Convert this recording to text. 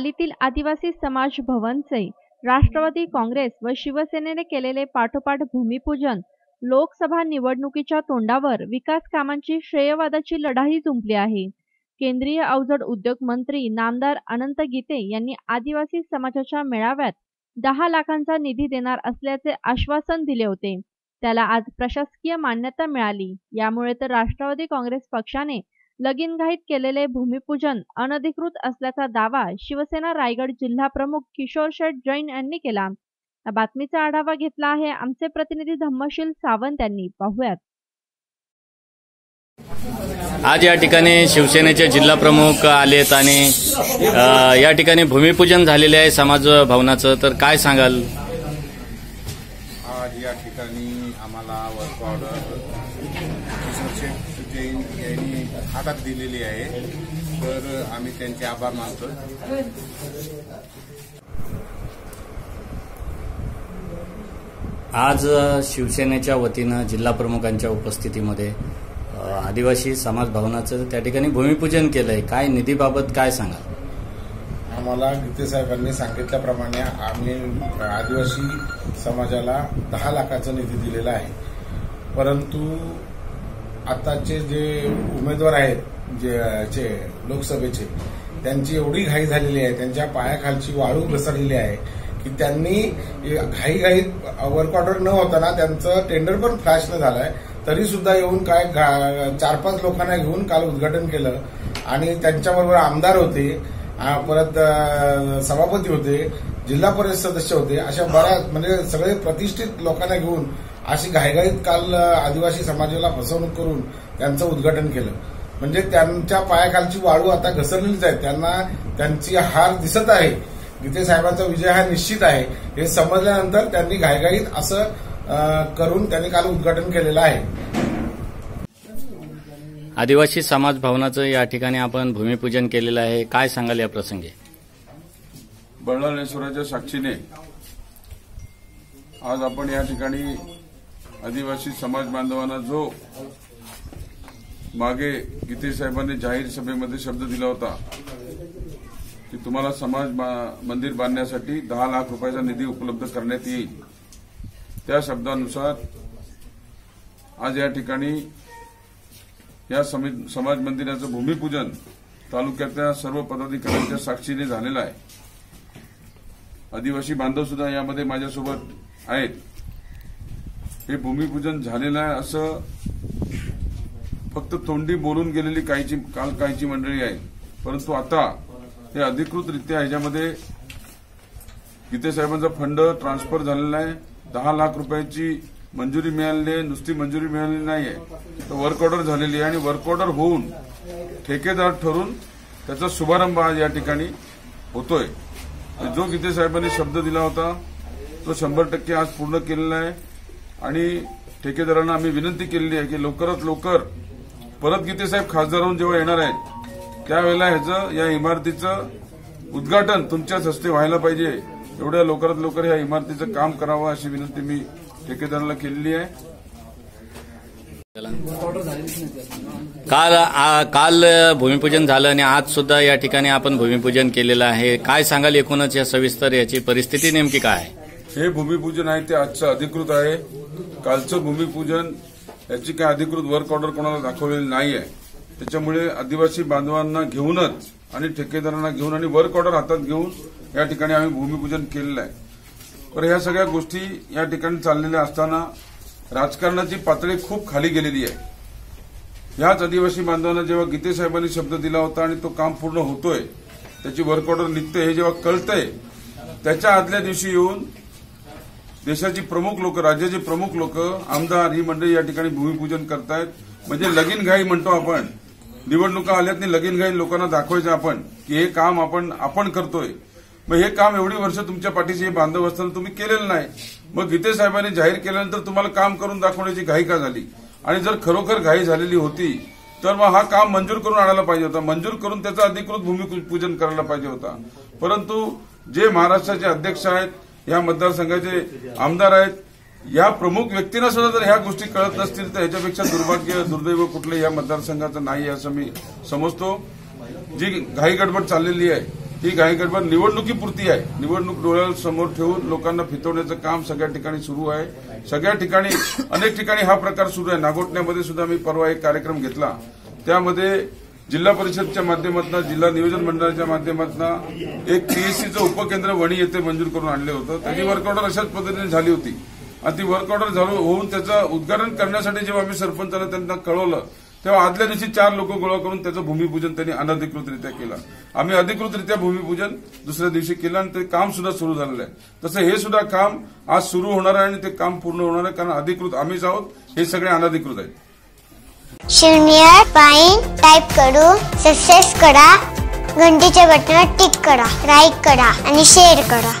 पालीतील आदिवासी समाज भवनचे राष्ट्रवादी काँग्रेस व शिवसेनेने केलेले पाठोपाठ भूमिपूजन लोकसभा निवडणुकीच्या तोंडावर विकास कामांची श्रेयवादाची लढाई जुंपली आहे. केंद्रीय अवजड उद्योग मंत्री नामदार अनंत गीते यांनी आदिवासी समाजाच्या मेळाव्यात दहा लाखांचा निधी देणार असल्याचे आश्वासन दिले होते. त्याला आज प्रशासकीय मान्यता मिळाली. यामुळे तर राष्ट्रवादी काँग्रेस पक्षाने लगीनघाईत केलेले भूमिपूजन अनधिकृत असल्याचा दावा शिवसेना रायगड जिल्हा प्रमुख किशोर शेठ जैन यांनी केला. या बातमीचा आढावा घेतला आहे आमचे प्रतिनिधी धम्मशील सावंत यांनी. पाहुयात. आज या ठिकाणी शिवसेनेचे जिल्हा प्रमुख आलेत आणि या ठिकाणी भूमिपूजन झालेले आहे समाज भवनाचं. तर काय सांगाल? आज या ठिकाणी आम्हाला वर्क ऑर्डर जैन यांनी हातात दिलेली आहे. तर आम्ही त्यांचे आभार मानतो. आज शिवसेनेच्या वतीनं जिल्हा प्रमुखांच्या उपस्थितीमध्ये आदिवासी समाज भवनाचं त्या ठिकाणी भूमिपूजन केलंय. काय निधीबाबत काय सांगा आम्हाला गीते साहेबांनी सांगितल्याप्रमाणे आम्ही आदिवासी समाजाला दहा लाखाचा निधी दिलेला आहे. परंतु आताचे जे उमेदवार आहेत जे लोकसभेचे त्यांची एवढी घाई झालेली आहे त्यांच्या पायाखालची वाळू घसरलेली आहे की त्यांनी घाईघाईत वर्क ऑर्डर न होताना त्यांचं टेंडर पण फ्लॅश न झालंय. तरी सुद्धा येऊन काय चार पाच लोकांना घेऊन काल उद्घाटन केलं. आणि त्यांच्याबरोबर आमदार होते. परत सभापती होते जिल्हा परिषद सदस्य होते अशा बऱ्याच म्हणजे सगळे प्रतिष्ठित लोकांना घेऊन अशी घाईघाईत काल आदिवासी समाजाला फसवणूक करून त्यांचं उद्घाटन केलं. म्हणजे त्यांच्या पायाखालची वाळू आता घसरलेलीच आहे त्यांना त्यांची हार दिसत आहे. गीते साहेबांचा विजय हा निश्चित आहे. हे समजल्यानंतर त्यांनी घाईघाईत असं करून त्यांनी काल उद्घाटन केलेलं आहे. आदिवासी समाज भवनाचं या ठिकाणी आपण भूमिपूजन केलेलं आहे. काय सांगाल या प्रसंगी? बळाळेश्वराच्या साक्षीने आज आपण या ठिकाणी आदिवासी समाज बांधवांना जो मागे गीते साहेबांनी जाहीर सभेमध्ये शब्द दिला होता की तुम्हाला समाज बा- मंदिर बांधण्यासाठी दहा लाख रुपयाचा निधी उपलब्ध करण्यात येईल. त्या शब्दानुसार आज या ठिकाणी या समाज मंदिराचं भूमिपूजन तालुक्यातल्या सर्व पदाधिकाऱ्यांच्या साक्षीने झालेलं आहे. आदिवासी बांधव सुद्धा यामध्ये माझ्यासोबत आहेत. हे भूमिपूजन झालेलं आहे असं फक्त तोंडी बोलून गेलेली काहीची काल काहीची मंडळी आहे परंतु आता हे अधिकृतरित्या ह्याच्यामध्ये गीते साहेबांचा फंड ट्रान्सफर झालेला आहे. दहा लाख रुपयाची मंजुरी मिळालेली आहे नुसती मंजुरी मिळालेली नाहीये. तर वर्क ऑर्डर झालेली आहे आणि वर्क ऑर्डर होऊन ठेकेदार ठरून त्याचा शुभारंभ आज या ठिकाणी होतोय. जो गीते साहेबांनी शब्द दिला होता तो शंभर टक्के आज पूर्ण केलेला आहे. आणि ठेकेदारांना आम्ही विनंती केलेली आहे की लवकरात लवकर परत गीते साहेब खासदार होऊन जेव्हा येणार आहेत त्यावेळेला ह्याचं या इमारतीचं उद्घाटन तुमच्याच हस्ते व्हायला पाहिजे. एवढ्या लवकरात लवकर या इमारतीचं काम करावं अशी विनंती मी ठेकेदाराला केलेली आहे. काल आ- काल भूमिपूजन झालं आणि आज सुद्धा या ठिकाणी आपण भूमिपूजन केलेलं आहे. काय सांगाल एकूणच या सविस्तर याची परिस्थिती नेमकी काय? आहे हे भूमिपूजन आहे ते आजचं अधिकृत आहे. कालचं भूमिपूजन याची काही अधिकृत वर्क ऑर्डर कोणाला दाखवलेली नाही आहे त्याच्यामुळे आदिवासी बांधवांना घेऊनच आणि ठेकेदारांना घेऊन आणि वर्क ऑर्डर हातात घेऊन या ठिकाणी आम्ही भूमिपूजन केलेलं आहे. तर ह्या सगळ्या गोष्टी या ठिकाणी चाललेल्या असताना राजकारणाची पातळी खूप खाली गेलेली आहे. ह्याच आदिवासी बांधवांना जेव्हा गीते साहेबांनी शब्द दिला होता आणि तो काम पूर्ण होतोय त्याची वर्क ऑर्डर निघते हे जेव्हा कळतंय त्याच्या आदल्या दिवशी येऊन देशाची प्रमुख लोक राज्याचे प्रमुख लोक आमदार ही मंडळी या ठिकाणी भूमिपूजन करतायत. म्हणजे लगीन घाई म्हणतो आपण. निवडणुका आल्यात नाही लगीन घाई लोकांना दाखवायचं आपण की हे काम आपण आपण करतोय. मग हे काम एवढी वर्ष तुमच्या पाठीशी हे बांधव असताना तुम्ही केलेलं नाही. मग गीते साहेबांनी जाहीर केल्यानंतर तुम्हाला काम करून दाखवण्याची घाई का झाली? आणि जर खरोखर घाई झालेली होती तर मग हा काम मंजूर करून आणायला पाहिजे होता. मंजूर करून त्याचं अधिकृत भूमिपूजन करायला पाहिजे होता. परंतु जे महाराष्ट्राचे अध्यक्ष आहेत या मतदारसंघाचे आमदार आहेत या प्रमुख व्यक्तींना सुद्धा जर ह्या गोष्टी कळत नसतील तर ह्याच्यापेक्षा दुर्भाग्य दुर्दैव कुठलंही या मतदारसंघाचं नाही आहे असं मी समजतो. जी घाई गडबड चाललेली आहे ही काही गडबड निवडणुकीपुरती आहे. निवडणूक डोळ्यासमोर ठेवून लोकांना फितवण्याचं काम सगळ्या ठिकाणी सुरू आहे. सगळ्या ठिकाणी अनेक ठिकाणी हा प्रकार सुरू आहे. नागोटण्यामध्ये सुद्धा मी परवा एक कार्यक्रम घेतला. त्यामध्ये जिल्हा परिषदच्या माध्यमातून जिल्हा नियोजन मंडळाच्या माध्यमातून एक पीएससीचं उपकेंद्र वणी येथे मंजूर करून आणलं होतं. त्याची वर्क ऑर्डर अशाच पद्धतीने झाली होती. आणि ती वर्क ऑर्डर झालं होऊन त्याचं उद्घाटन करण्यासाठी जेव्हा आम्ही सरपंचाला त्यांना कळवलं तेव्हा आदल्या दिवशी चार लोक गोळा करून त्याचं भूमिपूजन त्यांनी अनधिकृतरित्या केलं. आम्ही अधिकृतरित्या भूमिपूजन दुसऱ्या दिवशी केलं आणि ते काम सुद्धा सुरू झालेलं आहे. तसं हे सुद्धा काम आज सुरू होणार आहे आणि ते काम पूर्ण होणार आहे कारण अधिकृत आम्हीच आहोत हे सगळे अनधिकृत आहेत. शून्य पाईन टाईप करू सक्सेस करा घंटीच्या बटनावर टिक करा लाईक करा आणि शेअर करा.